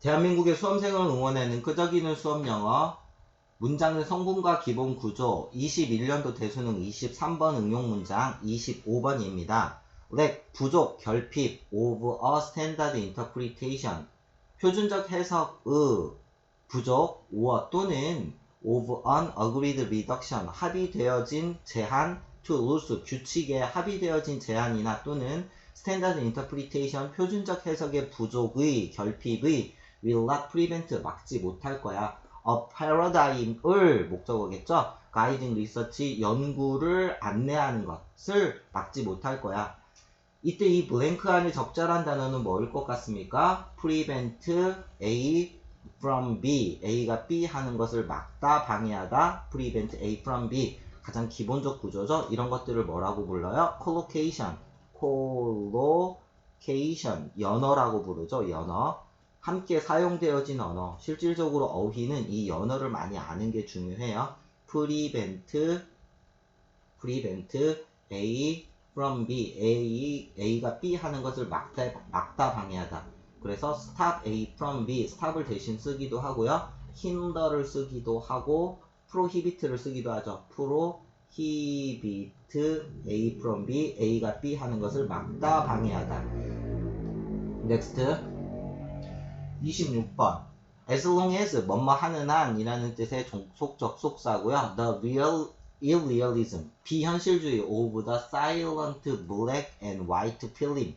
대한민국의 수험생을 응원하는 끄적이는 수업 영어 문장의 성분과 기본 구조 21년도 대수능 23번 응용 문장 25번입니다. 렉 부족 결핍 of a standard interpretation 표준적 해석의 부족 or 또는 of an agreed reduction 합의되어진 제한 to rules 규칙에 합의되어진 제한이나 또는 standard interpretation 표준적 해석의 부족의 결핍의 will not prevent 막지 못할 거야. a paradigm을 목적어겠죠. guiding research 연구를 안내하는 것을 막지 못할 거야. 이때 이 블랭크 안에 적절한 단어는 뭐일 것 같습니까? prevent A from B, A가 B 하는 것을 막다, 방해하다, prevent A from B 가장 기본적 구조죠. 이런 것들을 뭐라고 불러요? collocation, collocation, 연어라고 부르죠. 연어. 함께 사용되어진 언어, 실질적으로 어휘는 이 연어를 많이 아는 게 중요해요. prevent, prevent A from B, A, A가 B 하는 것을 막다, 막다 방해하다. 그래서 stop A from B, stop을 대신 쓰기도 하고요. hinder를 쓰기도 하고, prohibit를 쓰기도 하죠. prohibit A from B, A가 B 하는 것을 막다 방해하다. next. 26번 as long as 뭐뭐 하는 한이라는 뜻의 종속적 속사고요. the real irrealism 비현실주의 of the silent black and white film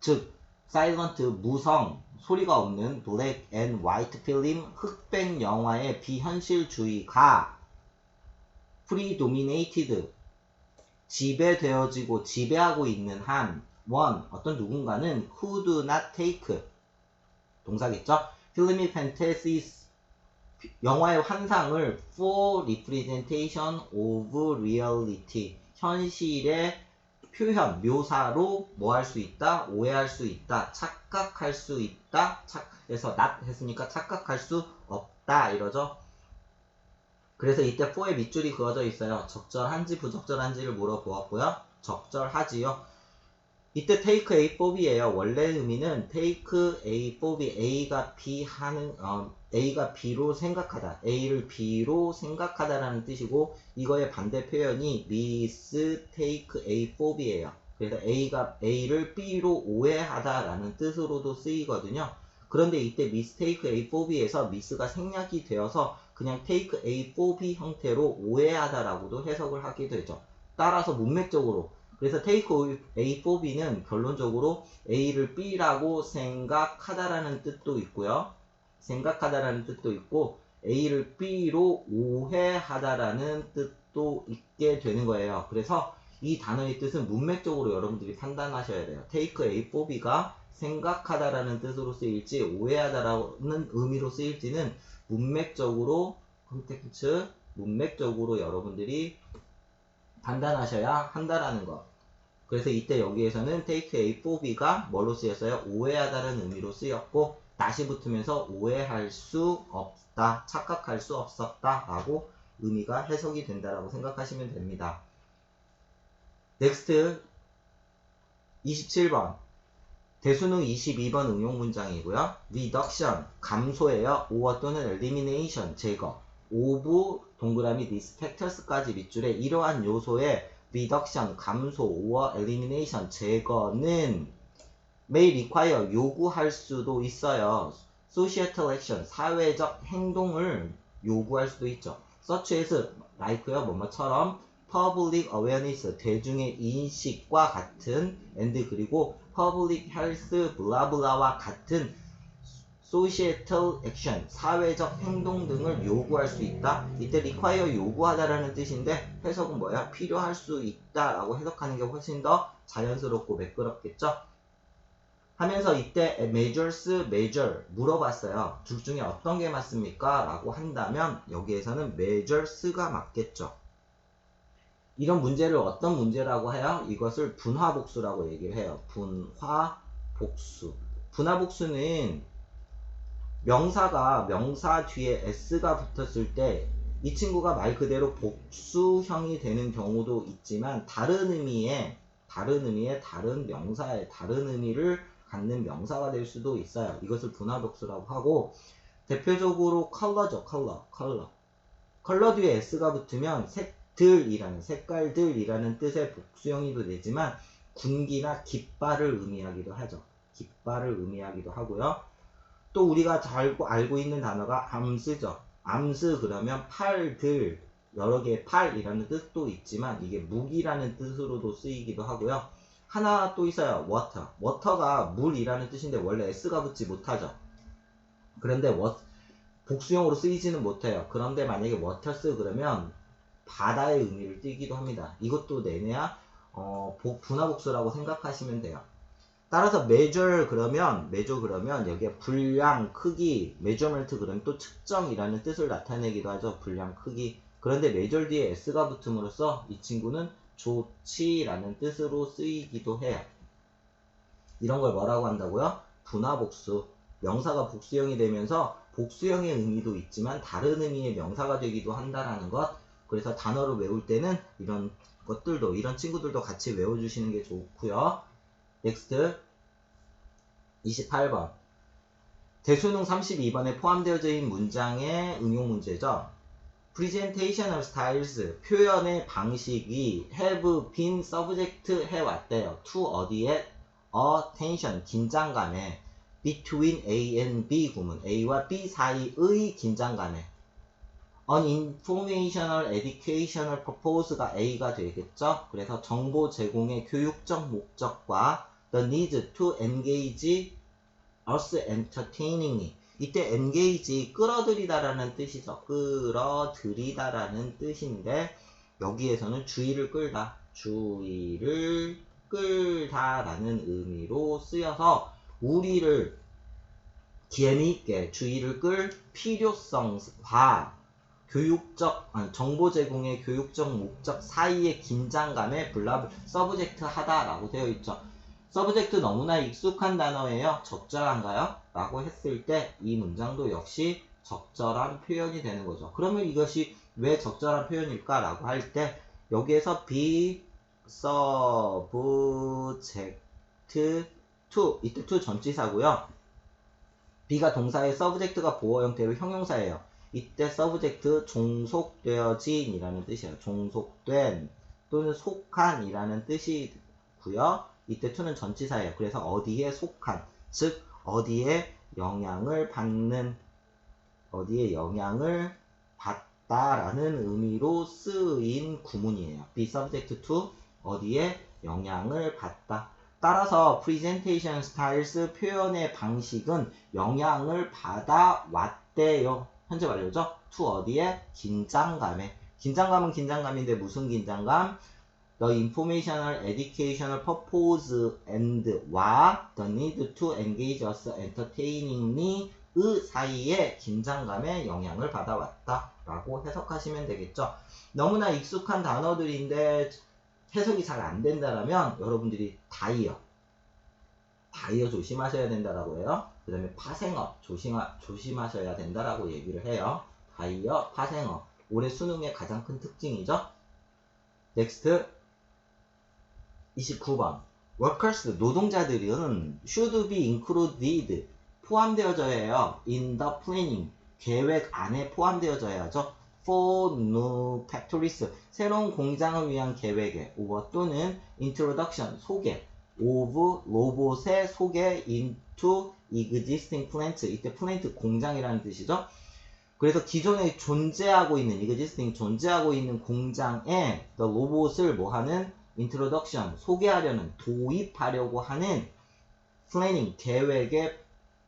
즉 silent 무성 소리가 없는 black and white film 흑백 영화의 비현실주의가 predominated 지배되어지고 지배하고 있는 한 one 어떤 누군가는 do not take 동사겠죠? 필름이 fantasies 영화의 환상을 for representation of reality 현실의 표현, 묘사로 뭐 할 수 있다? 오해할 수 있다. 착각할 수 있다. 착, 그래서 not 했으니까 착각할 수 없다. 이러죠. 그래서 이때 for의 밑줄이 그어져 있어요. 적절한지 부적절한지를 물어보았고요. 적절하지요. 이때 take A B예요. 원래 의미는 take A B, A가 B 하는 어, A가 B로 생각하다, A를 B로 생각하다라는 뜻이고 이거의 반대 표현이 mistake A B예요. 그래서 A가 A를 B로 오해하다라는 뜻으로도 쓰이거든요. 그런데 이때 mistake A B에서 miss가 생략이 되어서 그냥 take A B 형태로 오해하다라고도 해석을 하게 되죠. 따라서 문맥적으로 그래서 take A for B는 결론적으로 A를 B라고 생각하다라는 뜻도 있고요. 생각하다라는 뜻도 있고 A를 B로 오해하다라는 뜻도 있게 되는 거예요. 그래서 이 단어의 뜻은 문맥적으로 여러분들이 판단하셔야 돼요. take A for B가 생각하다라는 뜻으로 쓰일지 오해하다라는 의미로 쓰일지는 문맥적으로 컨텍스트 문맥적으로 여러분들이 판단하셔야 한다라는 것. 그래서 이때 여기에서는 take A for B가 뭘로 쓰였어요? 오해하다는 의미로 쓰였고 다시 붙으면서 오해할 수 없다, 착각할 수 없었다 라고 의미가 해석이 된다라고 생각하시면 됩니다. 넥스트 27번 대수능 22번 응용 문장이고요. reduction 감소예요. or 또는 elimination 제거 of 동그라미 these factors까지 밑줄에 이러한 요소의 reduction 감소 or elimination 제거는 may require 요구할 수도 있어요. societal action 사회적 행동을 요구할 수도 있죠. such as like요 뭐뭐처럼 public awareness 대중의 인식과 같은 and 그리고 public health 블라블라와 같은 societal action, 사회적 행동 등을 요구할 수 있다. 이때 require 요구하다라는 뜻인데 해석은 뭐야? 필요할 수 있다라고 해석하는 게 훨씬 더 자연스럽고 매끄럽겠죠? 하면서 이때 measures, measure 물어봤어요. 둘 중에 어떤 게 맞습니까? 라고 한다면 여기에서는 measures가 맞겠죠. 이런 문제를 어떤 문제라고 해요? 이것을 분화복수라고 얘기를 해요. 분화복수. 분화복수는 명사가 명사 뒤에 s가 붙었을 때 이 친구가 말 그대로 복수형이 되는 경우도 있지만 다른 의미의 다른 의미의 다른 명사의 다른 의미를 갖는 명사가 될 수도 있어요. 이것을 분화복수라고 하고 대표적으로 컬러죠. 컬러. 컬러. 컬러 뒤에 s가 붙으면 색들이라는 색깔들이라는 뜻의 복수형이도 되지만 군기나 깃발을 의미하기도 하죠. 깃발을 의미하기도 하고요. 또 우리가 잘 알고 있는 단어가 암스죠. 암스 그러면 팔들 여러 개의 팔이라는 뜻도 있지만 이게 무기라는 뜻으로도 쓰이기도 하고요. 하나 또 있어요. 워터. 워터가 물이라는 뜻인데 원래 s가 붙지 못하죠. 그런데 워, 복수형으로 쓰이지는 못해요. 그런데 만약에 워터스 그러면 바다의 의미를 띠기도 합니다. 이것도 내내야 어, 복- 분화복수라고 생각하시면 돼요. 따라서 measure 그러면 measure 그러면 여기에 분량, 크기, measurement 그러면 또 측정이라는 뜻을 나타내기도 하죠. 분량, 크기. 그런데 measure 뒤에 s가 붙음으로써 이 친구는 좋지라는 뜻으로 쓰이기도 해요. 이런 걸 뭐라고 한다고요? 분화복수. 명사가 복수형이 되면서 복수형의 의미도 있지만 다른 의미의 명사가 되기도 한다라는 것. 그래서 단어를 외울 때는 이런 것들도 이런 친구들도 같이 외워주시는 게 좋고요. 넥스트 28번 대수능 32번에 포함되어져 있는 문장의 응용 문제죠. Presentational styles 표현의 방식이 have been subject 해왔대요. to 어디에 attention 긴장감에 between A and B 구문 A와 B 사이의 긴장감에 on informational educational purpose가 A가 되겠죠. 그래서 정보 제공의 교육적 목적과 the need to engage us entertainingly 이때 engage 끌어들이다라는 뜻이죠. 끌어들이다라는 뜻인데 여기에서는 주의를 끌다, 주의를 끌다라는 의미로 쓰여서 우리를 재미있게 주의를 끌 필요성과 교육적 정보 제공의 교육적 목적 사이의 긴장감에 블라 서브젝트 하다라고 되어 있죠. 서브젝트 너무나 익숙한 단어예요. 적절한가요? 라고 했을 때 이 문장도 역시 적절한 표현이 되는 거죠. 그러면 이것이 왜 적절한 표현일까? 라고 할 때 여기에서 be subject to 이때 to 전치사고요. be가 동사의 subject가 보어 형태로 형용사예요. 이때 subject 종속되어진이라는 뜻이에요. 종속된 또는 속한이라는 뜻이고요. 이때 to는 전치사예요. 그래서 어디에 속한, 즉 어디에 영향을 받는, 어디에 영향을 받다라는 의미로 쓰인 구문이에요. be subject to 어디에 영향을 받다. 따라서 presentation styles 표현의 방식은 영향을 받아 왔대요. 현재 완료죠? to 어디에? 긴장감에. 긴장감은 긴장감인데 무슨 긴장감? The informational educational purpose and 와 the need to engage us entertainingly 의 사이에 긴장감에 영향을 받아왔다 라고 해석하시면 되겠죠. 너무나 익숙한 단어들인데 해석이 잘 안 된다라면 여러분들이 다이어 다이어 조심하셔야 된다라고 해요. 그 다음에 파생어 조심하, 조심하셔야 된다라고 얘기를 해요. 다이어, 파생어 올해 수능의 가장 큰 특징이죠. 넥스트 29번 workers 노동자들은 should be included 포함되어져야 해요. in the planning 계획 안에 포함되어져야죠. for new factories 새로운 공장을 위한 계획에 or 또는 introduction 소개 of 로봇의 소개 into existing plant 이때 plant 공장이라는 뜻이죠. 그래서 기존에 존재하고 있는 existing 존재하고 있는 공장에 the 로봇을 뭐하는 introduction 소개하려는 도입하려고 하는 planning 계획에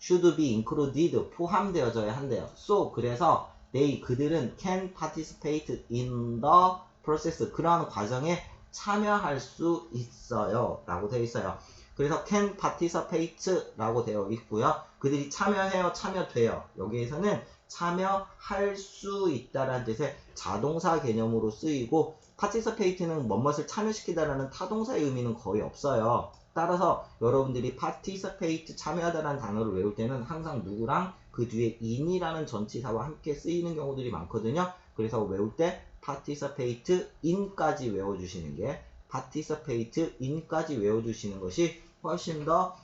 should be included 포함되어져야 한대요. So 그래서 they 그들은 can participate in the process 그러한 과정에 참여할 수 있어요 라고 되어 있어요 그래서 can participate 라고 되어 있고요. 그들이 참여해요 참여돼요. 여기에서는 참여할 수 있다라는 뜻의 자동사 개념으로 쓰이고 participate는 뭐뭇을 참여시키다라는 타동사의 의미는 거의 없어요. 따라서 여러분들이 participate 참여하다라는 단어를 외울 때는 항상 누구랑 그 뒤에 in이라는 전치사와 함께 쓰이는 경우들이 많거든요. 그래서 외울 때 participate in까지 외워주시는 게 participate in까지 외워주시는 것이 훨씬 더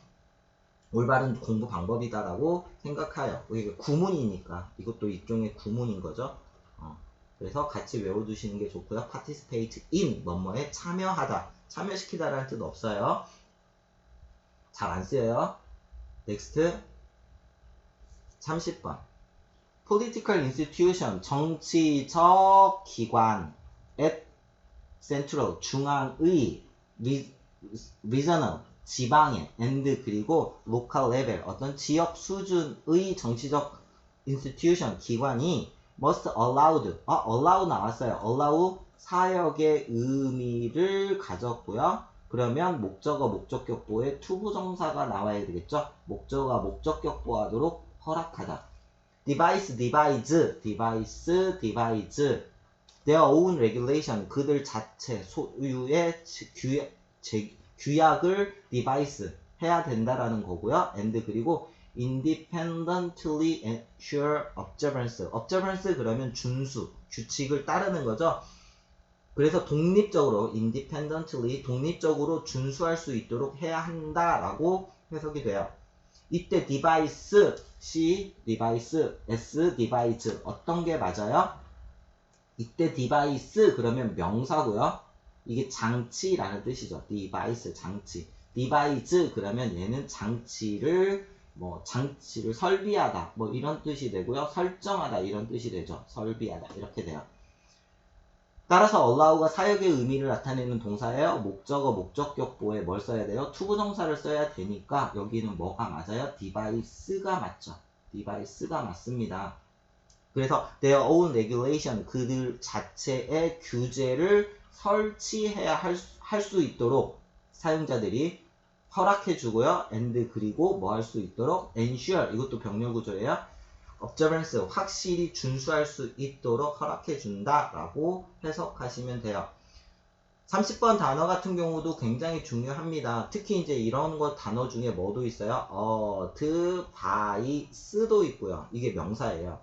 올바른 공부 방법이다라고 생각하여 이게 구문이니까 이것도 일종의 구문인 거죠. 어, 그래서 같이 외워두시는 게 좋고요. participate in 뭐뭐에 참여하다 참여시키다라는 뜻 없어요. 잘 안 쓰여요. next 30번 political institution 정치적 기관 at central 중앙의 리, regional 지방의 and 그리고 local level 어떤 지역 수준의 정치적 institution 기관이 must allowed 아 allow 나왔어요 allow 사역의 의미를 가졌고요 그러면 목적어 목적격보에 투부정사가 나와야 되겠죠 목적어가 목적격보하도록 허락하다 device devise device devise their own regulation 그들 자체 소유의 규, 제, 규약을 device 해야 된다라는 거고요. and 그리고 independently ensure observance. observance 그러면 준수, 규칙을 따르는 거죠. 그래서 독립적으로 independently 독립적으로 준수할 수 있도록 해야 한다라고 해석이 돼요. 이때 device C, device, S, device 어떤 게 맞아요? 이때 device 그러면 명사고요. 이게 장치라는 뜻이죠. device 장치. device 그러면 얘는 장치를 뭐 장치를 설비하다 뭐 이런 뜻이 되고요. 설정하다 이런 뜻이 되죠. 설비하다 이렇게 돼요. 따라서 allow가 사역의 의미를 나타내는 동사예요. 목적어 목적격보에 뭘 써야 돼요? 투부정사를 써야 되니까 여기는 뭐가 맞아요? device가 맞죠. device가 맞습니다. 그래서 their own regulation 그들 자체의 규제를 설치해야 할 수 있도록 사용자들이 허락해 주고요. and 그리고 뭐 할 수 있도록 ensure 이것도 병렬 구조예요. observance 확실히 준수할 수 있도록 허락해 준다라고 해석하시면 돼요. 30번 단어 같은 경우도 굉장히 중요합니다. 특히 이제 이런 거 단어 중에 뭐도 있어요? 어, 드, 바이, 스도 있고요. 이게 명사예요.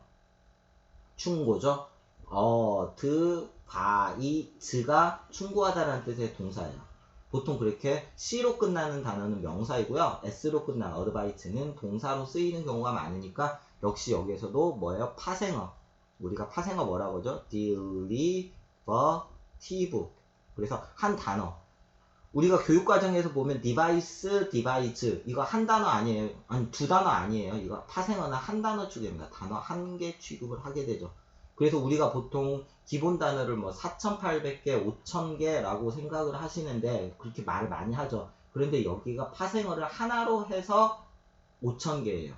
충고죠. 어, 드, 바이, 즈가 충고하다라는 뜻의 동사예요. 보통 그렇게 C로 끝나는 단어는 명사이고요. S로 끝난 어드바이트는 동사로 쓰이는 경우가 많으니까 역시 여기에서도 뭐예요? 파생어. 우리가 파생어 뭐라고 하죠? derivative. 그래서 한 단어. 우리가 교육 과정에서 보면 device, device 이거 한 단어 아니에요. 아니 두 단어 아니에요. 이거 파생어는 한 단어 취급입니다. 단어 한 개 취급을 하게 되죠. 그래서 우리가 보통 기본 단어를 뭐 4,800개, 5,000개라고 생각을 하시는데 그렇게 말을 많이 하죠. 그런데 여기가 파생어를 하나로 해서 5,000개예요.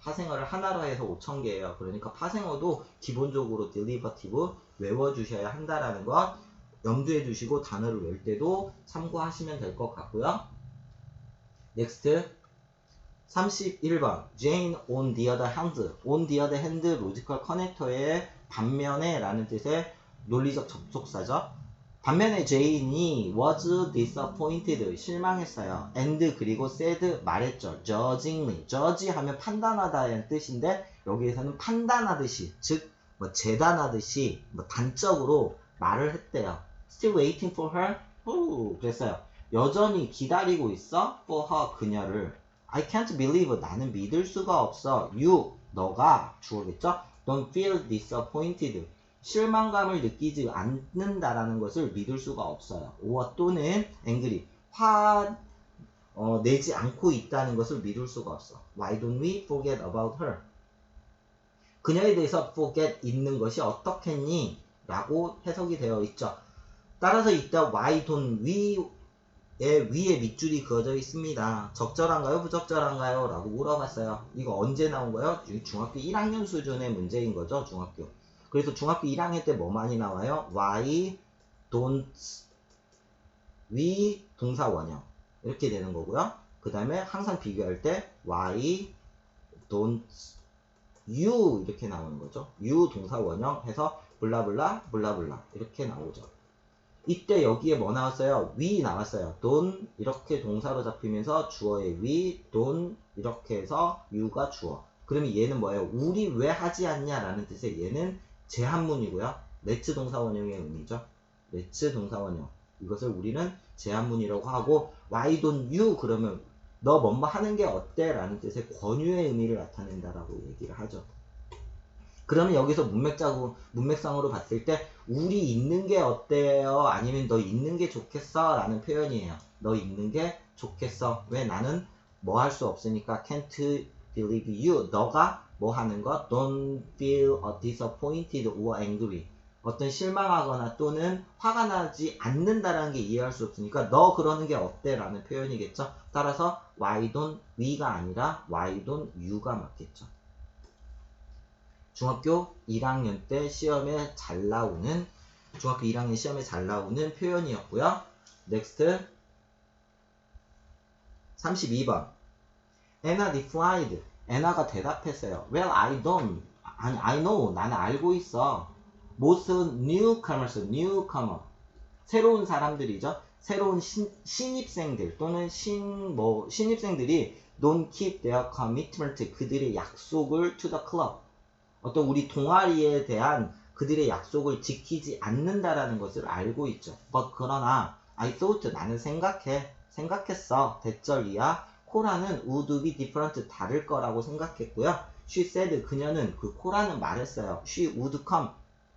파생어를 하나로 해서 5,000개예요. 그러니까 파생어도 기본적으로 derivative 외워주셔야 한다라는 것 염두에 두시고 단어를 외울 때도 참고하시면 될 것 같고요. next 31번 Jane on the other hand on the other hand 로지컬 커넥터의 반면에 라는 뜻의 논리적 접속사죠. 반면에 제인이 was disappointed 실망했어요. and 그리고 said 말했죠. judgingly judge 하면 판단하다는 뜻인데 여기에서는 판단하듯이 즉 뭐 재단하듯이 뭐 단적으로 말을 했대요. Still waiting for her? 오, 그랬어요. 여전히 기다리고 있어? for her 그녀를. I can't believe 나는 믿을 수가 없어. You 너가 주어겠죠? Don't feel disappointed. 실망감을 느끼지 않는다라는 것을 믿을 수가 없어요. or 또는 angry 화 어, 내지 않고 있다는 것을 믿을 수가 없어. Why don't we forget about her? 그녀에 대해서 forget 있는 것이 어떻겠니? 라고 해석이 되어 있죠. 따라서 이때 why don't we 의 위에 밑줄이 그어져 있습니다. 적절한가요? 부적절한가요? 라고 물어봤어요. 이거 언제 나온 거예요? 중학교 1학년 수준의 문제인 거죠, 중학교. 그래서 중학교 1학년 때 뭐 많이 나와요? why don't we 동사 원형. 이렇게 되는 거고요. 그 다음에 항상 비교할 때 why don't you 이렇게 나오는 거죠. you 동사 원형 해서 블라블라 블라블라 이렇게 나오죠. 이때 여기에 뭐 나왔어요? we 나왔어요. don't 이렇게 동사로 잡히면서 주어의 we, don't 이렇게 해서 you가 주어. 그러면 얘는 뭐예요? 우리 왜 하지 않냐라는 뜻의 얘는 제한문이고요. let's 동사 원형의 의미죠. let's 동사 원형. 이것을 우리는 제한문이라고 하고 why don't you 그러면 너 뭐뭐 하는 게 어때? 라는 뜻의 권유의 의미를 나타낸다라고 얘기를 하죠. 그러면 여기서 문맥자고, 문맥상으로 봤을 때, 우리 있는 게 어때요? 아니면 너 있는 게 좋겠어? 라는 표현이에요. 너 있는 게 좋겠어. 왜 나는 뭐 할 수 없으니까 can't believe you. 너가 뭐 하는 것? don't feel disappointed or angry. 어떤 실망하거나 또는 화가 나지 않는다라는 게 이해할 수 없으니까 너 그러는 게 어때? 라는 표현이겠죠. 따라서 why don't we가 아니라 why don't you가 맞겠죠. 중학교 1학년 때 시험에 잘 나오는 중학교 1학년 시험에 잘 나오는 표현이었고요. 넥스트 32번 Anna replied. 애나가 대답했어요. Well, I don't. 아니, I know. 나는 알고 있어. Most newcomers, newcomer. 새로운 사람들이죠. 새로운 신, 신입생들 또는 신, 뭐, 신입생들이 don't keep their commitment. 그들의 약속을 to the club. 어떤 우리 동아리에 대한 그들의 약속을 지키지 않는다라는 것을 알고 있죠. But 그러나 I thought 나는 생각해 생각했어 대절이야 코라는 would be different 다를 거라고 생각했고요. She said 그녀는 그 코라는 말했어요. She would come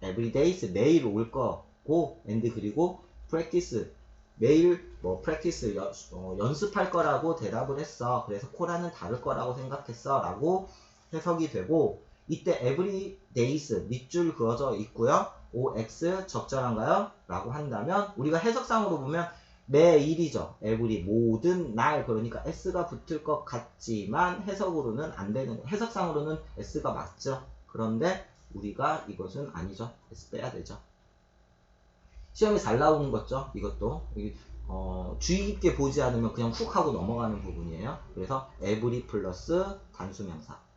every day 매일 올 거고 and 그리고 practice 매일 뭐 practice 연, 어, 연습할 거라고 대답을 했어. 그래서 코라는 다를 거라고 생각했어라고 해석이 되고 이때 every days 밑줄 그어져 있고요. OX 적절한가요? 라고 한다면 우리가 해석상으로 보면 매일이죠. every 모든 날 그러니까 S가 붙을 것 같지만 해석으로는 안 되는 거. 해석상으로는 S가 맞죠. 그런데 우리가 이것은 아니죠. S 빼야 되죠. 시험에 잘 나오는 거죠. 이것도 이, 어, 주의 깊게 보지 않으면 그냥 훅 하고 넘어가는 부분이에요. 그래서 every 플러스 단수명사.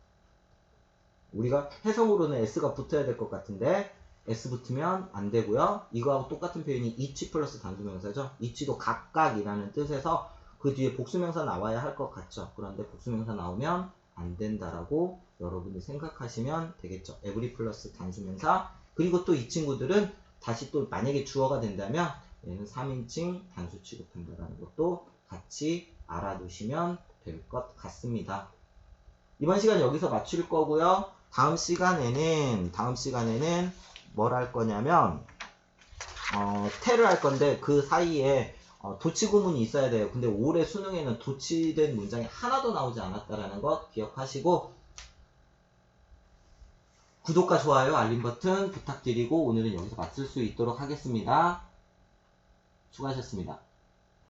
우리가 해석으로는 S가 붙어야 될 것 같은데 S 붙으면 안 되고요. 이거하고 똑같은 표현이 each 플러스 단수명사죠. each도 각각이라는 뜻에서 그 뒤에 복수명사 나와야 할 것 같죠. 그런데 복수명사 나오면 안 된다라고 여러분이 생각하시면 되겠죠. every 플러스 단수명사. 그리고 또 이 친구들은 다시 또 만약에 주어가 된다면 얘는 3인칭 단수 취급한다라는 것도 같이 알아두시면 될 것 같습니다. 이번 시간 여기서 마칠 거고요. 다음 시간에는 다음 시간에는 뭘 할 거냐면 어, 태를 할 건데 그 사이에 어, 도치 구문이 있어야 돼요. 근데 올해 수능에는 도치된 문장이 하나도 나오지 않았다라는 것 기억하시고 구독과 좋아요, 알림 버튼 부탁드리고 오늘은 여기서 마칠 수 있도록 하겠습니다. 수고하셨습니다.